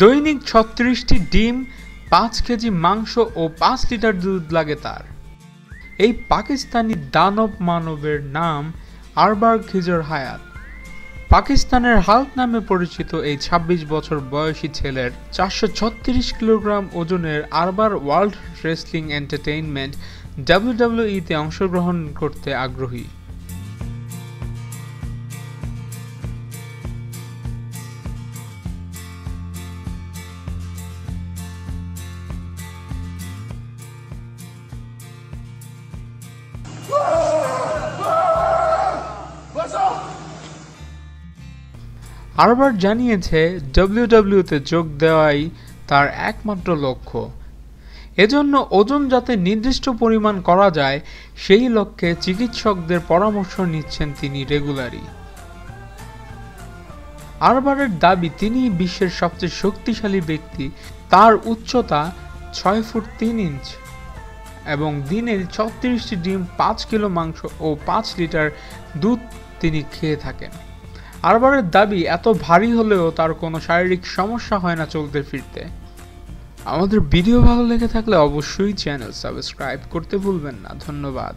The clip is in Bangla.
দৈনিক ছত্রিশটি ডিম, পাঁচ কেজি মাংস ও পাঁচ লিটার দুধ লাগে তার। এই পাকিস্তানি দানব মানবের নাম আরবার খিজর হায়াত। পাকিস্তানের হাল্ক নামে পরিচিত এই ২৬ বছর বয়সী ছেলের চারশো ছত্রিশ কিলোগ্রাম ওজনের আরবার ওয়ার্ল্ড রেসলিং এন্টারটেইনমেন্ট ডাব্লিউডাব্লিউইতে অংশগ্রহণ করতে আগ্রহী। আরবার জানিয়েছে ডব্লিউডব্লিউতে যোগ দেওয়াই তার একমাত্র লক্ষ্য। এজন্য ওজন যাতে নির্দিষ্ট পরিমাণ করা যায়, সেই লক্ষ্যে চিকিৎসকদের পরামর্শ নিচ্ছেন তিনি রেগুলারই। আরবারের দাবি, তিনি বিশ্বের সবচেয়ে শক্তিশালী ব্যক্তি। তার উচ্চতা ছয় ফুট তিন ইঞ্চ এবং দিনের ছত্রিশটি ডিম, পাঁচ কিলো মাংস ও পাঁচ লিটার দুধ তিনি খেয়ে থাকেন। আরবারের দাবি এত ভারী হলেও তার কোনো শারীরিক সমস্যা হয় না চলতে ফিরতে। আমাদের ভিডিও ভালো লেগে থাকলে অবশ্যই চ্যানেল সাবস্ক্রাইব করতে ভুলবেন না। ধন্যবাদ।